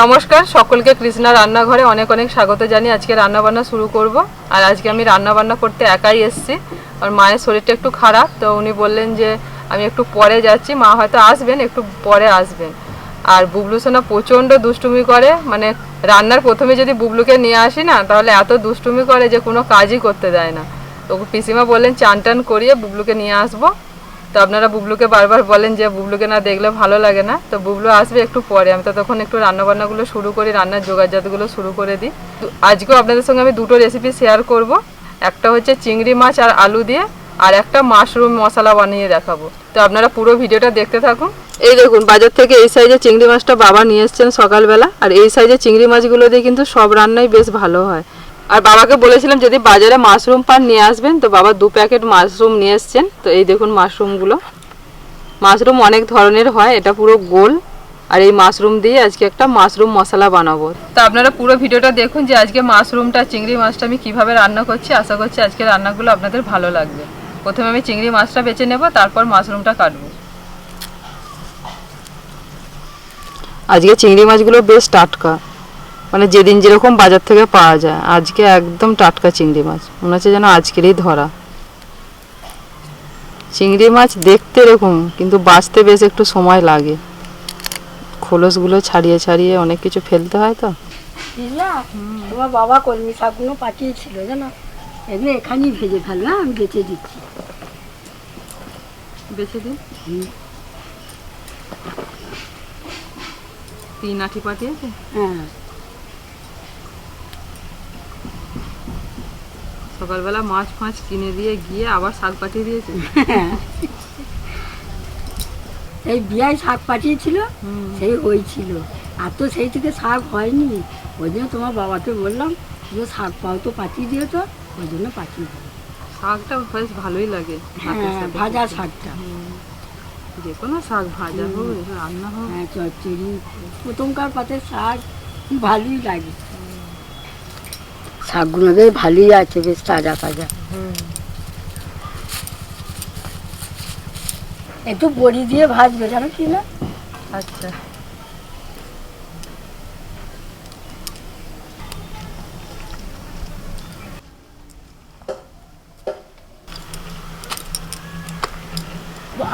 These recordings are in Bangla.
নমস্কার, সকলকে কৃষ্ণা রান্নাঘরে অনেক অনেক স্বাগত জানি আজকে রান্না বান্না শুরু করব। আর আজকে আমি রান্না বান্না করতে একাই এসেছি। আর মায়ের শরীরটা একটু খারাপ, তো উনি বললেন যে আমি একটু পরে যাচ্ছি। মা হয়তো আসবেন, একটু পরে আসবেন। আর বুবলু সোনা প্রচণ্ড দুষ্টুমি করে। মানে রান্নার প্রথমে যদি বুবলুকে নিয়ে আসি না, তাহলে এত দুষ্টুমি করে যে কোনো কাজই করতে দেয় না। তো পিসিমা বললেন চান টান করিয়ে বুবলুকে নিয়ে আসব। তো আপনারা বুবলুকে বারবার বলেন যে বুবলুকে না দেখলে ভালো লাগে না। তো বুবলু আসবে একটু পরে, আমি তো তখন একটু রান্নাবান্নাগুলো শুরু করি, রান্নার যোগাযোগগুলো শুরু করে দিই। আজকেও আপনাদের সঙ্গে আমি দুটো রেসিপি শেয়ার করব। একটা হচ্ছে চিংড়ি মাছ আর আলু দিয়ে, আর একটা মাশরুম মশলা বানিয়ে দেখাবো। তো আপনারা পুরো ভিডিওটা দেখতে থাকুন। এই দেখুন, বাজার থেকে এই সাইজের চিংড়ি মাছটা বাবা নিয়ে এসছেন সকালবেলা। আর এই সাইজের চিংড়ি মাছগুলো দিয়ে কিন্তু সব রান্নাই বেশ ভালো হয়। আর বাবাকে বলেছিলাম যদি বাজারে মাশরুম পান নিয়ে আসবেন, তো বাবা দু প্যাকেট মাশরুম নিয়ে এসছেন। তো এই দেখুন মাশরুমগুলো। মাশরুম অনেক ধরনের হয়, এটা পুরো গোল। আর এই মাশরুম দিয়ে আজকে একটা মাশরুম মশলা বানাবো। তো আপনারা পুরো ভিডিওটা দেখুন যে আজকে মাশরুমটা, চিংড়ি মাছটা আমি কীভাবে রান্না করছি। আশা করছি আজকে রান্নাগুলো আপনাদের ভালো লাগবে। প্রথমে আমি চিংড়ি মাছটা বেছে নেব, তারপর মাশরুমটা কাটবো। আজকে চিংড়ি মাছগুলো বেশ টাটকা। মানে যেদিন যেরকম বাজার থেকে পাওয়া যায় আজকে একদম টাটকা চিংড়ি মাছ। মনে হচ্ছে যেন আজকেরই ধরা। চিংড়ি মাছ দেখতে এরকম কিন্তু বাঁচতে বেশ একটু সময় লাগে। খোলসগুলো ছাড়িয়ে ছাড়িয়ে অনেক কিছু ফেলতে হয় তো। তোমার বাবা কলমি শাকগুলো পাঠিয়েছিল জানো? এগুলো এখানেই ভেজে ফেলবে হ্যাঁ? আমি বেঁচে দিচ্ছি। বেছে দিন তিন আঠি পাঠিয়েছে? হ্যাঁ। সকালবেলা মাছ ফাঁচ কিনে দিয়ে গিয়ে আবার শাক পাঠিয়ে দিয়েছে। এই বিয়ায় শাক পাঠিয়েছিল সেই হয়েছিল আর তো সেই থেকে শাক হয়নি। ওই জন্য তোমার বাবাকে বললাম যে শাক পাও তো পাঠিয়ে দিও তো ওই জন্য পাঠিয়ে দিও শাকটা বেশ ভালোই লাগে হ্যাঁ ভাজা শাকটা। যে কোনো শাক ভাজা হোক রান্না হোক। হ্যাঁ চচ্চড়ি প্রথমকার পাতের শাক ভালোই লাগে। শাকগুলো বেশ ভালোই আছে বেশ তাজা তাজা। একটু বড়ি দিয়ে ভাজবে জানো কি না? আচ্ছা।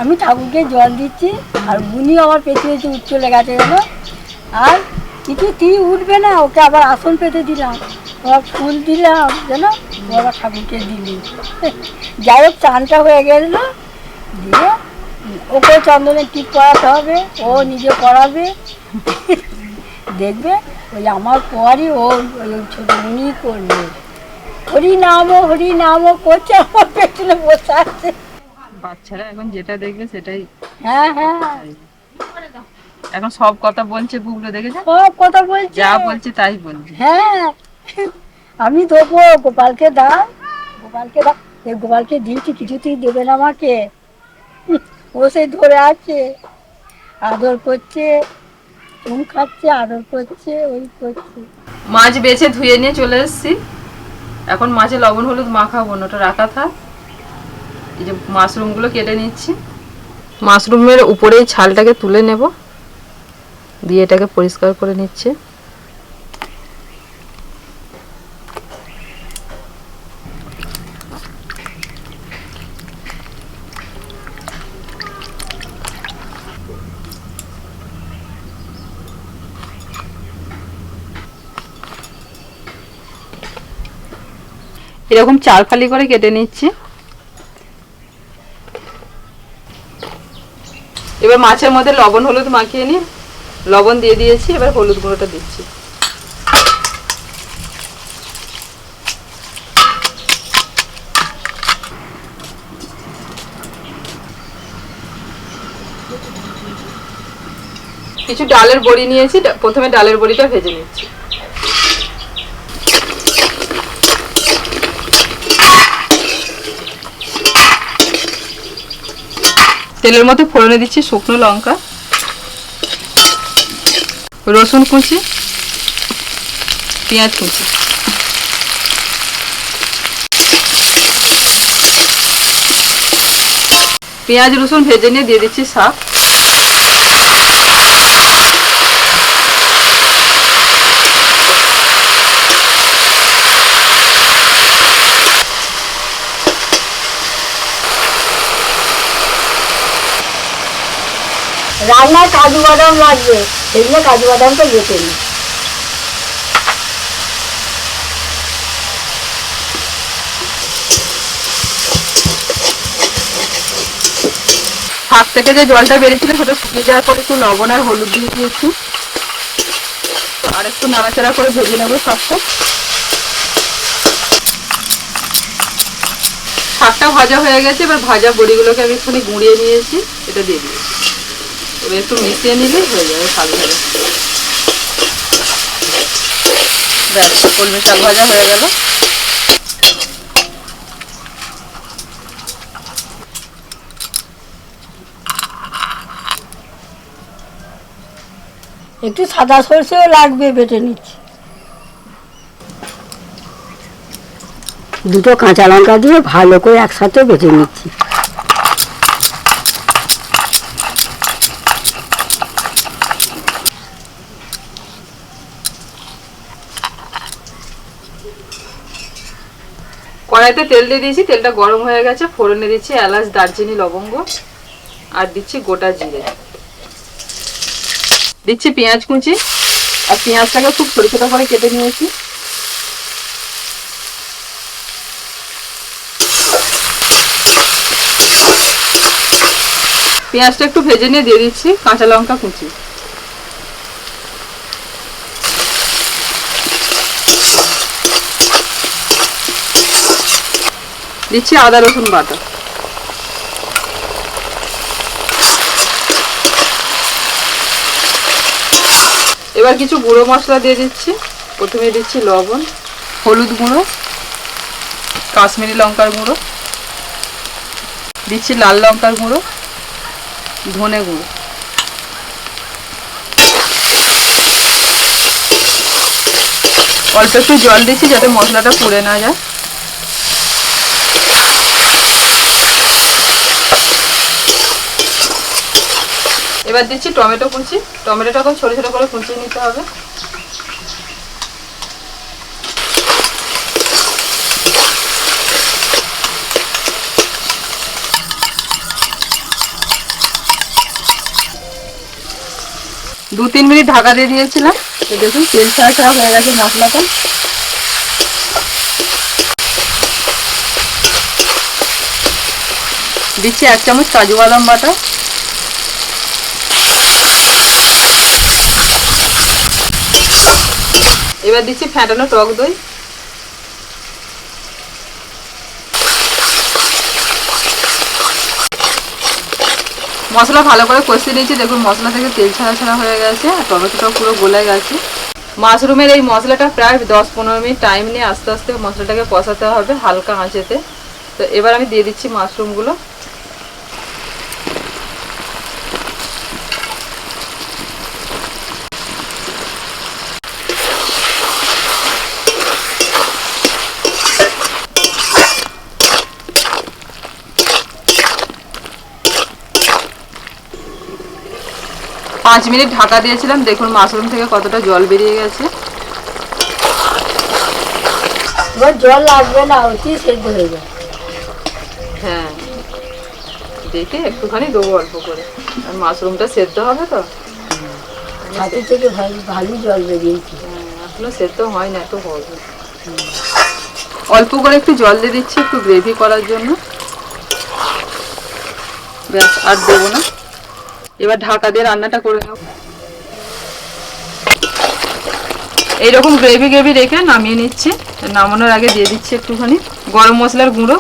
আমি ঠাকুরকে জল দিচ্ছি আর বুনি আমার পেতে পেতে উঠ চলে গেছে গেল আর কিছুতেই উঠবে না ওকে আবার আসন পেতে দিলাম। ফুল দিলাম যেন আবার ঠাকুরকে দিলি। যাই হোক চানটা হয়ে গেল। দিয়ে ওকে চন্দনের টিপ পরাতে হবে? ও নিজে পড়াবে দেখবে ওই আমার পরই ও ওই ছোটো উনি করবে। হরি নাম হরি নাম করছে আমার পেছনে বসে আছে। বাচ্চারা এখন যেটা দেখবে সেটাই। হ্যাঁ হ্যাঁ। এখন সব কথা বলছে বুবলো দেখেছে? সব কথা বলছে। যা বলছে তাই বলছে। হ্যাঁ। আমি দেবো গোপালকে দাও। গোপালকে দাও। এই গোপালকে দিয়েছি কিছুতেই দেবে না আমাকে। ও সেই ধরে আছে। আদর করছে চুম খাচ্ছে, আদর করছে, ওই করছে। মাছ বেছে ধুয়ে নিয়ে চলে এসেছি। এখন মাছে লবণ, হলুদ মাখাবো না, ওটা রাখা থাক। এই যে মাশরুমগুলো কেটে নিচ্ছি। মাশরুমের উপরেই ছালটাকে তুলে নেব। দিয়ে এটাকে পরিষ্কার করে নিচ্ছে। এরকম চার ফালি করে কেটে নিচ্ছি। এবার মাছের মধ্যে লবণ, হলুদ মাখিয়ে নিয়ে লবণ দিয়ে দিয়েছি, এবার হলুদ গুঁড়োটা দিচ্ছি। কিছু ডালের বড়ি নিয়েছি, প্রথমে ডালের বড়িটা ভেজে নিচ্ছি। তেলের মধ্যে ফোড়নে দিচ্ছি শুকনো লঙ্কা, রসুন কুচি, পেঁয়াজ কুচি। পেঁয়াজ রসুন ভেজে নিয়ে দিয়ে দিচ্ছি শাক। রান্নায় কাজু বাদাম লাগবে। সেগুলো কাজু বাদামটা বেটে নিই। শাক থেকে যে জলটা বেরিয়েছিল সেটা শুকিয়ে যাওয়ার পর একটু লবণ আর হলুদ দিয়ে দিয়েছি। আর একটু নাড়াচাড়া করে ভেজে নেব শাকটা শাকটা ভাজা হয়ে গেছে, এবার ভাজা বড়িগুলোকে আমি একটুখানি গুঁড়িয়ে নিয়েছি, এটা দিয়ে দিয়েছি। এবার একটু মিশিয়ে নিলেই হয়ে যাবে শাক ভাজা। ব্যাস কলমি শাক ভাজা হয়ে গেল। একটু সাদা সর্ষেও লাগবে বেটে নিচ্ছি। দুটো কাঁচা লঙ্কা দিয়ে ভালো করে একসাথে বেটে নিচ্ছি। কড়াইতে তেল দিয়ে দিয়েছি, তেলটা গরম হয়ে গেছে, ফোড়নে দিচ্ছি এলাচ, দারচিনি, লবঙ্গ, আর দিচ্ছি গোটা জিরে। দিচ্ছি পেঁয়াজ কুচি, আর পেঁয়াজটাকে খুব ছোট ছোট করে কেটে নিয়েছি। পেঁয়াজটা একটু ভেজে নিয়ে দিয়ে দিচ্ছি কাঁচা লঙ্কা কুচি। দিচ্ছি আদা রসুন বাটা। এবার কিছু গুঁড়ো মশলা দিয়ে দিচ্ছি। প্রথমে দিচ্ছি লবণ, হলুদ গুঁড়ো, কাশ্মীরি লঙ্কার গুঁড়ো, দিচ্ছি লাল লঙ্কার গুঁড়ো, ধনে গুঁড়ো। অল্প একটু জল দিচ্ছি যাতে মশলাটা পুড়ে না যায়। এবার দিচ্ছি টমেটো কুচি। টমেটোটা এখন ছোট ছোট করে কুচিয়ে নিতে হবে। দু তিন মিনিট ঢাকা দিয়ে দিয়েছিলাম। দেখুন তেল ছাড়া ছাড়া হয়ে গেছে মশলাটা। দিচ্ছি এক চামচ কাজু বাদাম বাটা। এবার দিচ্ছি ফ্যাটানো টক দই। মশলা ভালো করে কষিয়ে নিয়েছি। দেখুন, মশলা থেকে তেল ছাড়া ছাড়া হয়ে গেছে আর টমেটোটা পুরো গলে গেছে। মাশরুমের এই মশলাটা প্রায় দশ পনেরো মিনিট টাইম নিয়ে আস্তে আস্তে মশলাটাকে কষাতে হবে হালকা আঁচেতে। তো এবার আমি দিয়ে দিচ্ছি মাশরুমগুলো। পাঁচ মিনিট ঢাকা দিয়েছিলাম। দেখুন মাশরুম থেকে কতটা জল বেরিয়ে গেছে। এবার জল লাগবে না অতি সেদ্ধ হয়ে যাবে। হ্যাঁ। দেখে একটুখানি দেবো অল্প করে। আর মাশরুমটা সেদ্ধ হবে তো? ছাতি থেকে ভালো ভালোই জল বেরিয়েছে। হ্যাঁ, এখনও সেদ্ধ হয় না এত হবে অল্প করে একটু জল দিয়ে দিচ্ছি একটু গ্রেভি করার জন্য। ব্যাস আর দেবো না। এবার ঢাকা দিয়ে রান্নাটা করে নেব এইরকম গ্রেভি গ্রেভি রেখে নামিয়ে নিচ্ছি। নামানোর আগে দিয়ে দিচ্ছি একটুখানি। গরম মশলার গুঁড়ো।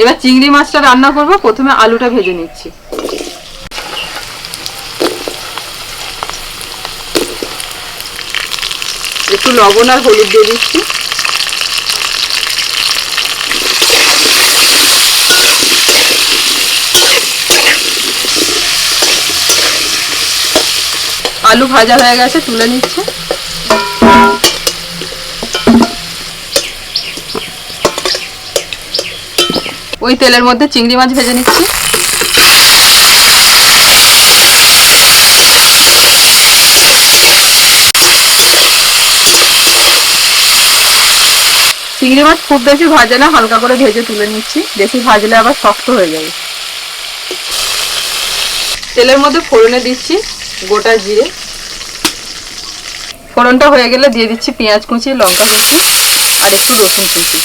এবার চিংড়ি মাছটা রান্না করব, প্রথমে আলুটা ভেজে নিচ্ছি। একটু লবণ আর হলুদ দিয়ে দিচ্ছি। আলু ভাজা হয়ে গেছে, তুলে নিচ্ছে। ওই তেলের মধ্যে চিংড়ি মাছ ভেজে নিচ্ছি। চিংড়ি মাছ খুব বেশি ভাজে না, হালকা করে ভেজে তুলে নিচ্ছি। বেশি ভাজলে আবার শক্ত হয়ে যাবে। তেলের মধ্যে ফোড়নে দিচ্ছি গোটা জিরে। ফোড়নটা হয়ে গেলে দিয়ে দিচ্ছি পেঁয়াজ কুচি, লঙ্কা কুচি আর একটু রসুন কুচি।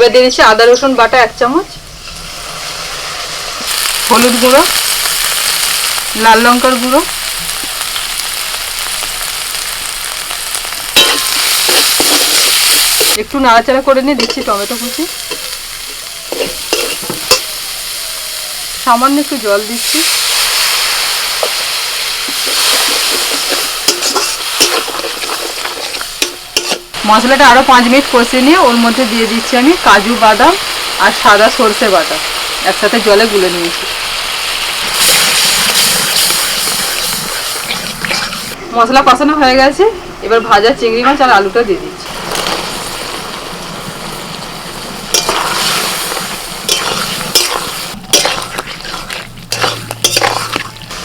এবার দিয়ে দিচ্ছি আদা, রসুন, বাটা এক চামচ। হলুদ গুঁড়ো, লাল লঙ্কার গুঁড়ো। একটু নাড়াচাড়া করে নিয়ে দিচ্ছি টমেটো কুচি। সামান্য একটু জল দিচ্ছি। মশলাটা আরও পাঁচ মিনিট কষিয়ে নিয়ে ওর মধ্যে দিয়ে দিচ্ছি আমি কাজু বাদাম আর সাদা সর্ষে বাটা। একসাথে জলে গুলে নিয়েছি। মশলা কষানো হয়ে গেছে। এবার ভাজা চিংড়ি মাছ আর আলুটা দিয়ে দিচ্ছি।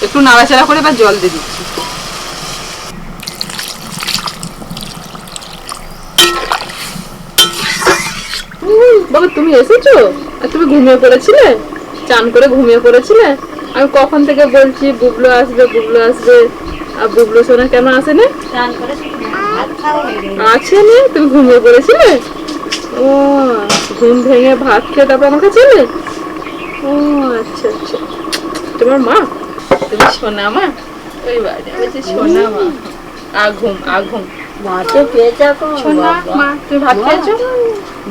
একটু নাড়াচাড়া করে এবার জল দিয়ে দিচ্ছি। বাবা তুমি এসেছ? আর তুমি ঘুমিয়ে পড়েছিলে? চান করে ঘুমিয়ে পড়েছিলে? আমি কখন থেকে বলছি বুবলু আসবে বুবলু আসবে। আর বুবলু সোনা কেন আসেনি আছে নি? তুমি ঘুমিয়ে পড়েছিলে? ও ঘুম ভেঙে ভাত খেয়ে তারপর আমাকে ছেলে? ও আচ্ছা আচ্ছা। তোমার মা? তুমি সোনা মা? ওই বাড়ি আমি সোনা মা। আঘুম আঘুম মাকে পেয়েছে এখন সোনা মা তুমি ভাত খেয়েছো?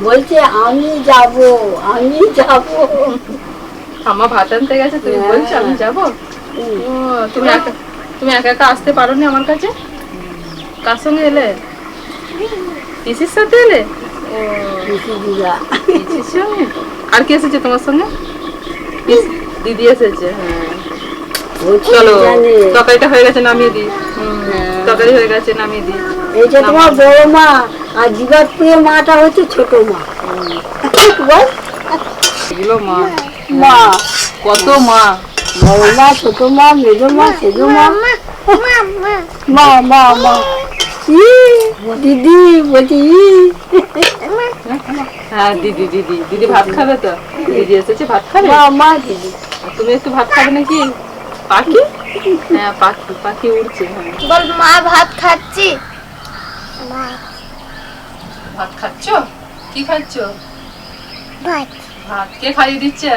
বলছে আমি যাব আমি যাব। আমা ভাত আনতে গেছে তুমি হ্যাঁ। বলছো আমি যাব? ও তুমি একা তুমি একা একা আসতে পারো নি আমার কাছে? কার সঙ্গে এলে? পিসির সাথে এলে? আর কে এসেছে তোমার সঙ্গে? দিদি এসেছে হ্যাঁ। চলো? তরকারিটা হয়ে গেছে নামিয়ে দিই। হ্যাঁ। তরকারি হয়ে গেছে নামিয়ে দিই। এই যে তোমার বড় মা। আর দিবাতপুরের মাটা হচ্ছে ছোট মা। বল। এগুলো মা। মা। কত মা? বড় মা ছোট মা মেজো মা সেজো মা। মা মা মা ই, দিদি বলছি ই। হ্যাঁ দিদি দিদি। দিদি ভাত খাবে তো? দিদি এসেছে ভাত খাবে? মা মা দিদি। তুমি একটু ভাত খাবে নাকি? পাখি? হ্যাঁ পাখি পাখি উড়ছে বল মা ভাত খাচ্ছি। ভাত খাচ্ছ? কি খাচ্ছ? ভাত। ভাত কে খাইয়ে দিচ্ছে?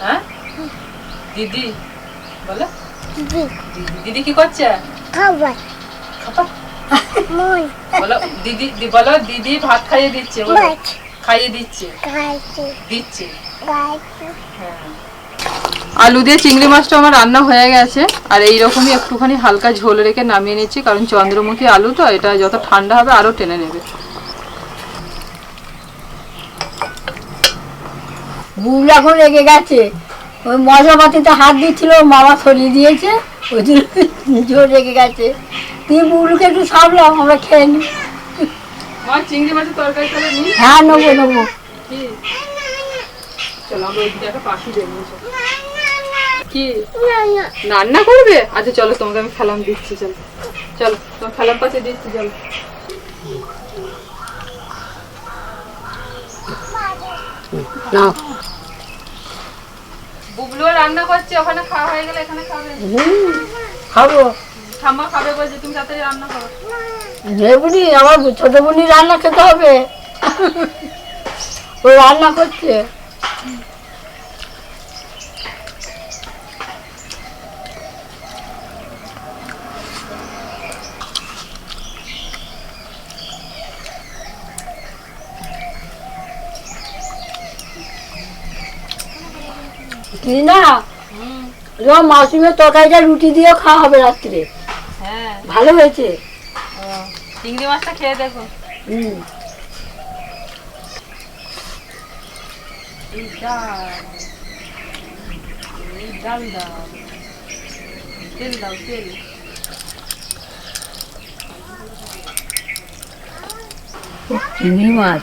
হ্যাঁ? দিদি বলো। দিদি। দিদি কি করছে? খাবার। খাবার? বলো দিদি দি- বলো দিদি ভাত খাইয়ে দিচ্ছে বলো। খাইয়ে দিচ্ছে। দিচ্ছে। খাইছি। আলু দিয়ে চিংড়ি মাছটা আমার রান্না হয়ে গেছে। আর এই রকমই একটুখানি হালকা ঝোল রেখে নামিয়ে নিচ্ছি কারণ চন্দ্রমুখী আলু তো এটা যত ঠান্ডা হবে আরও টেনে নেবে। বুবলা এখন রেগে গেছে ওই মশলাপাতিতে হাত দিচ্ছিল মামা সরিয়ে দিয়েছে ওই নিজেও রেগে গেছে। তুমি বুবলুকে একটু সামলাও আমরা খেয়ে নিই। চিংড়ি মাছের তরকারি হ্যাঁ নেব নেব। চলো আমরা ওইদিকে একটা পাখি দেখব। কি? রান্না করবে? আচ্ছা চলো তোমাকে আমি খেলাম দিচ্ছি চলো। চলো তোমার খেলাম পাশে দিচ্ছি চলো। না। বুবলু রান্না করছে ওখানে খাওয়া হয়ে গেলে এখানে খাবে। খাব। ঠাম্মা খাবে বলছে তুমি তাড়াতাড়ি রান্না করো। আমার ছোট বোনই রান্না খেতে হবে। ও রান্না করছে। না? তোমার মাসুমের তরকারিটা রুটি দিয়েও খাওয়া হবে রাত্রে। হ্যাঁ। ভালো হয়েছে। চিংড়ি মাছটা খেয়ে দেখো। হুম। এই ডাল। এই ডাল দাও। তেল দাও তেল। চিংড়ি মাছ।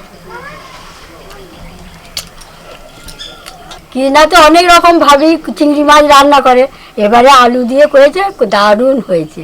কিনা তো অনেক রকম ভাবেই চিংড়ি মাছ রান্না করে। এবারে আলু দিয়ে করেছে, দারুণ হয়েছে।